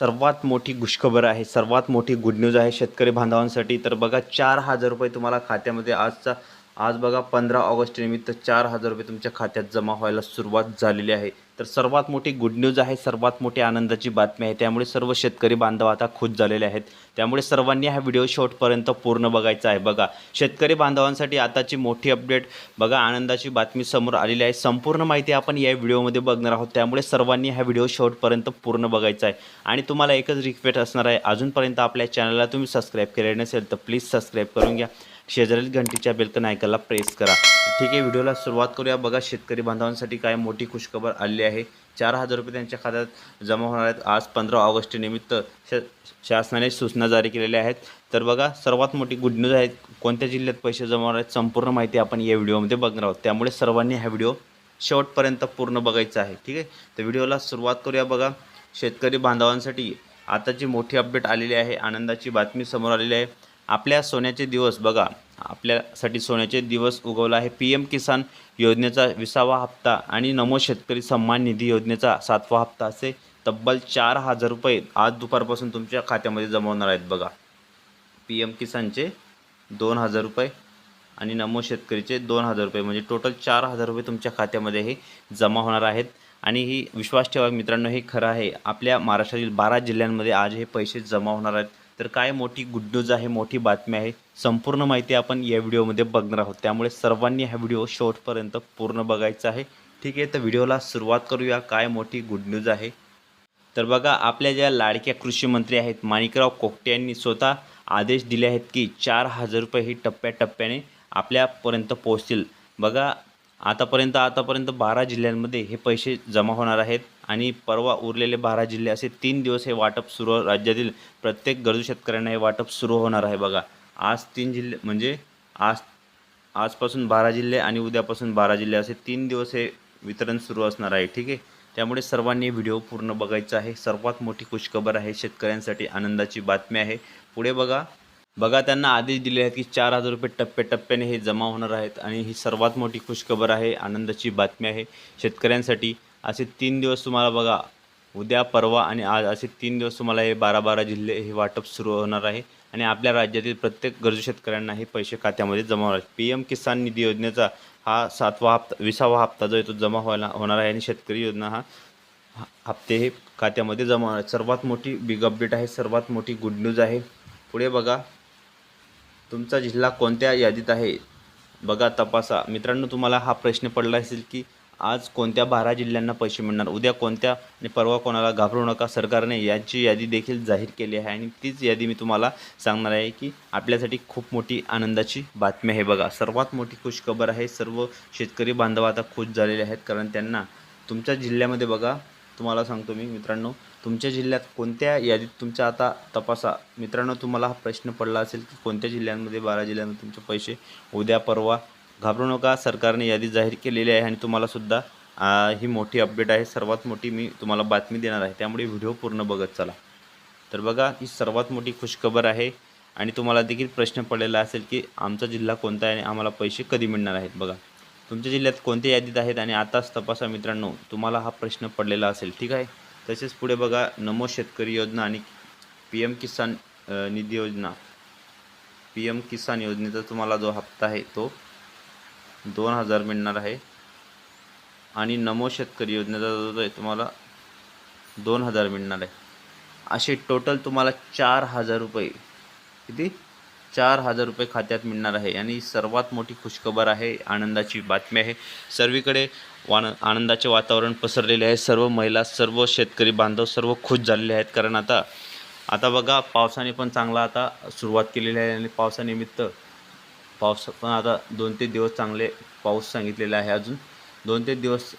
सर्वात मोठी खुशखबर आहे सर्वात मोठी गुड न्यूज आहे शेतकरी बांधवांसाठी. तर बघा चार हजार रुपये तुम्हाला खात्यामध्ये आजचा आज बघा पंधरा ऑगस्ट निमित्त चार हजार रुपये तुमच्या खात्यात जमा व्हायला सुरुवात झालेली आहे. तर सर्वात मोठी गुड न्यूज आहे सर्वात मोठी आनंदाची बातमी आहे. त्यामुळे सर्व शेतकरी बांधव आता खुश झालेले आहेत. त्यामुळे सर्वांनी हा व्हिडिओ शॉर्टपर्यंत पूर्ण बघायचा आहे. बघा शेतकरी बांधवांसाठी आताची मोठी अपडेट बघा आनंदाची बातमी समोर आलेली आहे. संपूर्ण माहिती आपण या व्हिडिओमध्ये बघणार आहोत. त्यामुळे सर्वांनी हा व्हिडिओ शॉर्टपर्यंत पूर्ण बघायचा आहे. आणि तुम्हाला एकच रिक्वेस्ट असणार आहे. अजूनपर्यंत आपल्या चॅनलला तुम्ही सबस्क्राईब केले नसेल तर प्लीज सबस्क्राईब करून घ्या. शेजारील घंटीच्या बेलकन आयकनला प्रेस करा. ठीक आहे व्हिडिओला सुरुवात करूया. बघा शेतकरी बांधवांसाठी काय मोठी खुशखबर आली आहे. चार हजार रुपये त्यांच्या खात्यात जमा होणार आहेत. आज पंधरा ऑगस्टनिमित्त श शासनाने सूचना जारी केलेल्या आहेत. तर बघा सर्वात मोठी गुड न्यूज आहे कोणत्या जिल्ह्यात पैसे जमा होणार आहेत संपूर्ण माहिती आपण या व्हिडिओमध्ये बघणार आहोत. त्यामुळे सर्वांनी हा व्हिडिओ शेवटपर्यंत पूर्ण बघायचा आहे ठीक आहे? तर व्हिडिओला सुरुवात करूया बघा. शेतकरी बांधवांसाठी आताची मोठी अपडेट आलेली आहे. आनंदाची बातमी समोर आलेली आहे. आपल्या सोन्याचे दिवस बघा. आपल्यासाठी सोन्याचे दिवस उगवला आहे. पी एम किसान योजनेचा विसावा हप्ता आणि नमो शेतकरी सन्मान निधी योजनेचा सातवा हप्ता असे तब्बल चार हजार रुपये आज दुपारपासून तुमच्या खात्यामध्ये जमा होणार आहेत बघा. पी एम किसानचे दोन हजार रुपये आणि नमो शेतकरीचे दोन हजार रुपये म्हणजे टोटल चार हजार रुपये तुमच्या खात्यामध्ये हे जमा होणार आहेत. आणि ही विश्वास ठेवा मित्रांनो हे खरं आहे. आपल्या महाराष्ट्रातील बारा जिल्ह्यांमध्ये आज हे पैसे जमा होणार आहेत. तर काय मोठी गुड न्यूज आहे मोठी बातमी आहे. संपूर्ण माहिती आपण या व्हिडिओमध्ये बघणार आहोत. त्यामुळे सर्वांनी हा व्हिडिओ शेवटपर्यंत पूर्ण बघायचा आहे. ठीक आहे तर व्हिडिओला सुरुवात करूया. काय मोठी गुड न्यूज आहे. तर बघा आपल्या ज्या लाडक्या कृषी मंत्री आहेत माणिकराव कोकटे यांनी स्वतः आदेश दिले आहेत की चार हजार रुपये हे टप्प्याटप्प्याने आपल्यापर्यंत पोहोचतील. बघा आतापर्यंत आतापर्यंत बारा जिल्ह्यांमध्ये हे पैसे जमा होणार आहेत. आणि परवा उरलेले बारा जिल्हे असे तीन दिवस हे वाटप सुरू राज्यातील प्रत्येक गरजू शेतकऱ्यांना हे वाटप सुरू होणार आहे बघा. आज तीन जिल्हे म्हणजे आज आजपासून बारा जिल्हे आणि उद्यापासून बारा जिल्हे असे तीन दिवस हे वितरण सुरू असणार आहे. ठीक आहे? त्यामुळे सर्वांनी व्हिडिओ पूर्ण बघायचा आहे. सर्वात मोठी खुशखबर आहे शेतकऱ्यांसाठी आनंदाची बातमी आहे. पुढे बघा. बघा त्यांना आदेश दिले आहेत की चार हजार रुपये टप्प्याटप्प्याने हे जमा होणार आहेत आणि ही सर्वात मोठी खुशखबर आहे आनंदाची बातमी आहे. शेतकऱ्यांसाठी असे तीन दिवस तुम्हाला बघा उद्या परवा आणि आज असे तीन दिवस तुम्हाला हे बारा बारा जिल्हे हे वाटप सुरू होणार आहे आणि आपल्या राज्यातील प्रत्येक गरजू शेतकऱ्यांना हे पैसे खात्यामध्ये जमा होणार पी एम किसान निधी योजनेचा हा सातवा हप्ता विसावा हप्ता जो आहे तो जमा व्हायला होणार आहे आणि शेतकरी योजना हा हप्ते हे खात्यामध्ये जमा होणार सर्वात मोठी बिग अपडेट आहे सर्वात मोठी गुड न्यूज आहे. पुढे बघा तुमचा जिल्हा कोणत्या यादीत आहे? बघा तपासा. मित्रांनो तुम्हाला हा प्रश्न पडला असेल की आज कोणत्या बारा जिल्ह्यांना पैसे मिळणार? उद्या कोणत्या आणि परवा कोणाला घाबरू नका? सरकारने याची यादी देखील जाहीर केली आहे आणि तीच यादी मी तुम्हाला सांगणार आहे की आपल्यासाठी खूप मोठी आनंदाची बातमी आहे. बघा सर्वात मोठी खुशखबर आहे सर्व शेतकरी बांधव आता खुश झालेले आहेत कारण त्यांना तुमच्या जिल्ह्यामध्ये बघा तुम्हाला सांगतो मी मित्रांनो तुमच्या जिल्ह्यात कोणत्या यादीत तुमच्या आता तपासा मित्रांनो तुम्हाला हा प्रश्न पडला असेल की कोणत्या जिल्ह्यांमध्ये बारा जिल्ह्यांमध्ये तुमचे पैसे उद्या परवा घाबरू नका सरकारने यादी जाहीर केलेली आहे आणि तुम्हालासुद्धा ही मोठी अपडेट आहे. सर्वात मोठी मी तुम्हाला बातमी देणार आहे. त्यामुळे व्हिडिओ पूर्ण बघत चला. तर बघा ही सर्वात मोठी खुशखबर आहे आणि तुम्हाला देखील प्रश्न पडलेला असेल की आमचा जिल्हा कोणता आहे आणि आम्हाला पैसे कधी मिळणार आहेत? बघा तुमच्या जिल्ह्यात कोणत्या यादीत आहेत आणि आताच तपासा मित्रांनो तुम्हाला हा प्रश्न पडलेला असेल. ठीक आहे? तसेच पुढे बघा नमो शेतकरी योजना आणि पी एम किसान निधी योजना. पी एम किसान योजनेचा तुम्हाला जो हप्ता आहे तो दोन हजार मिळणार आहे. आणि नमो शेतकरी योजनेचा जो आहे तुम्हाला दोन हजार मिळणार आहे. असे टोटल तुम्हाला चार हजार रुपये किती? चार हजार रुपये खात्यात मिळणार आहे. आणि सर्वात मोठी खुशखबर आहे आनंदाची बातमी आहे. सर्वीकडे वान आनंदाचे वातावरण पसरलेले आहे. सर्व महिला सर्व शेतकरी बांधव सर्व खुश झालेले आहेत. कारण आता आता बघा पावसाने पण चांगला आता सुरुवात केलेली आहे. आणि पावसानिमित्त पाऊस पण आता दोन ते दिवस चांगले पाऊस सांगितलेला आहे अजून. दोन ते दिवस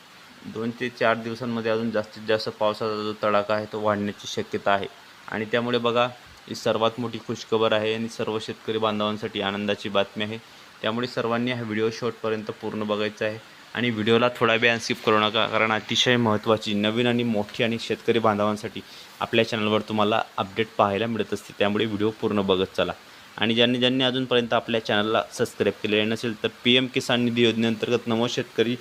दोन ते चार दिवसांमध्ये अजून जास्तीत जास्त पावसाचा जो तडाखा आहे तो वाढण्याची शक्यता आहे. आणि त्यामुळे बघा ही सर्वात मोठी खुशखबर आहे आणि सर्व शेतकरी बांधवांसाठी आनंदाची बातमी आहे. त्यामुळे सर्वांनी हा व्हिडिओ शॉर्टपर्यंत पूर्ण बघायचा आहे. आणि व्हिडिओला थोडा वेळ स्किप करू नका कारण अतिशय महत्त्वाची नवीन आणि मोठी आणि शेतकरी बांधवांसाठी आपल्या चॅनलवर तुम्हाला अपडेट पाहायला मिळत असते. त्यामुळे व्हिडिओ पूर्ण बघत चला. आणि ज्यांनी ज्यांनी अजूनपर्यंत आपल्या चॅनलला सबस्क्राईब केलेले नसेल तर पी एम किसान निधी योजनेअंतर्गत नमो शेतकरी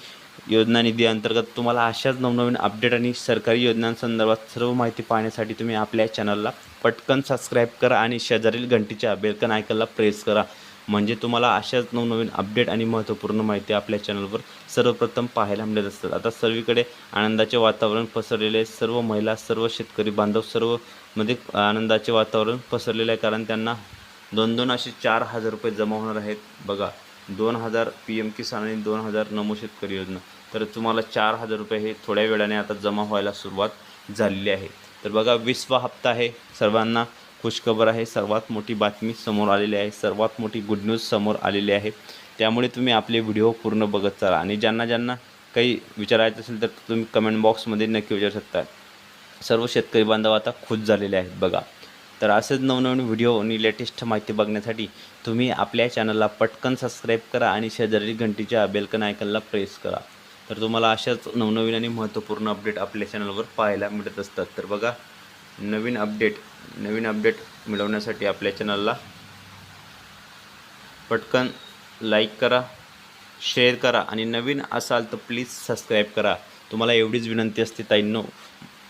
योजना निधी अंतर्गत तुम्हाला अशाच नवनवीन अपडेट आणि सरकारी योजनांसंदर्भात सर्व माहिती पाहण्यासाठी तुम्ही आपल्या चॅनलला पटकन सबस्क्राईब करा आणि शेजारील घंटीच्या बेलकन आयकनला प्रेस करा. म्हणजे तुम्हाला अशाच नवनवीन अपडेट आणि महत्त्वपूर्ण माहिती आपल्या चॅनलवर सर्वप्रथम पाहायला मिळत असतात. आता सर्वीकडे आनंदाचे वातावरण पसरलेले सर्व महिला सर्व शेतकरी बांधव सर्वमध्ये आनंदाचे वातावरण पसरलेले आहे. कारण त्यांना दोन दोन असे चार हजार रुपये जमा होणार आहेत. बघा दोन हजार पी एम किसान आणि दोन हजार नमो शेतकरी योजना. तर तुम्हाला चार हजार रुपये हे थोड्या वेळाने आता जमा व्हायला सुरुवात झालेली आहे. तर बघा वीसवा हप्ता आहे. सर्वांना खुशखबर आहे. सर्वात मोठी बातमी समोर आलेली आहे. सर्वात मोठी गुड न्यूज समोर आलेली आहे. त्यामुळे तुम्ही आपले व्हिडिओ पूर्ण बघत चाला. आणि ज्यांना ज्यांना काही विचारायचं असेल तर तुम्ही कमेंट बॉक्समध्ये नक्की विचारू शकता. सर्व शेतकरी बांधव आता खुश झालेले आहेत. बघा तर असेच नवनवीन व्हिडिओ आणि लेटेस्ट माहिती बघण्यासाठी तुम्ही आपल्या चॅनलला पटकन सबस्क्राईब करा आणि शेजारी घंटीच्या बेलकन आयकनला प्रेस करा. तर तुम्हाला अशाच नवनवीन आणि महत्त्वपूर्ण अपडेट आपल्या चॅनलवर पाहायला मिळत असतात. तर बघा नवीन अपडेट नवीन अपडेट मिळवण्यासाठी आपल्या चॅनलला पटकन लाईक करा शेअर करा आणि नवीन असाल तर प्लीज सबस्क्राईब करा. तुम्हाला एवढीच विनंती असते ताईंनो.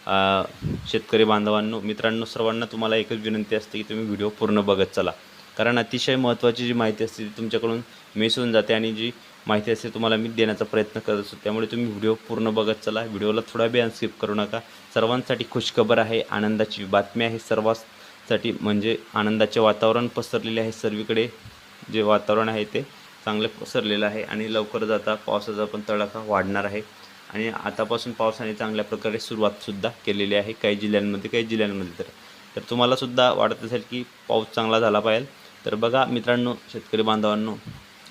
शेतकरी बांधवांनो मित्रांनो सर्वांना तुम्हाला एकच विनंती असते की तुम्ही व्हिडिओ पूर्ण बघत चला. कारण अतिशय महत्त्वाची जी माहिती असते ती तुमच्याकडून मिस होऊन जाते आणि जी माहिती असते तुम्हाला मी देण्याचा प्रयत्न करत असतो. त्यामुळे तुम्ही व्हिडिओ पूर्ण बघत चला. व्हिडिओला थोडा वेळ स्किप करू नका. सर्वांसाठी खुशखबर आहे आनंदाची बातमी आहे. सर्वांसाठी म्हणजे आनंदाचे वातावरण पसरलेले आहे. सर्वीकडे जे वातावरण आहे ते चांगलं पसरलेलं आहे आणि लवकरच आता पावसाचा पण तडाखा वाढणार आहे. आणि आतापासून पावसाने चांगल्या प्रकारे सुरुवातसुद्धा केलेली आहे काही जिल्ह्यांमध्ये काही जिल्ह्यांमध्ये तर. तर तुम्हालासुद्धा वाटत असेल की पाऊस चांगला झाला पाहिजे. तर बघा मित्रांनो शेतकरी बांधवांनो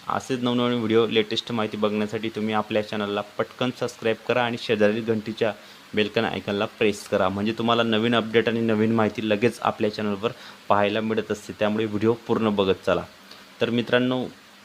असेच नवनवीन व्हिडिओ लेटेस्ट माहिती बघण्यासाठी तुम्ही आपल्या चॅनलला पटकन सबस्क्राईब करा आणि शेजारील घंटीच्या बेलकन आयकनला प्रेस करा. म्हणजे तुम्हाला नवीन अपडेट आणि नवीन माहिती लगेच आपल्या चॅनलवर पाहायला मिळत असते. त्यामुळे व्हिडिओ पूर्ण बघत चला. तर मित्रांनो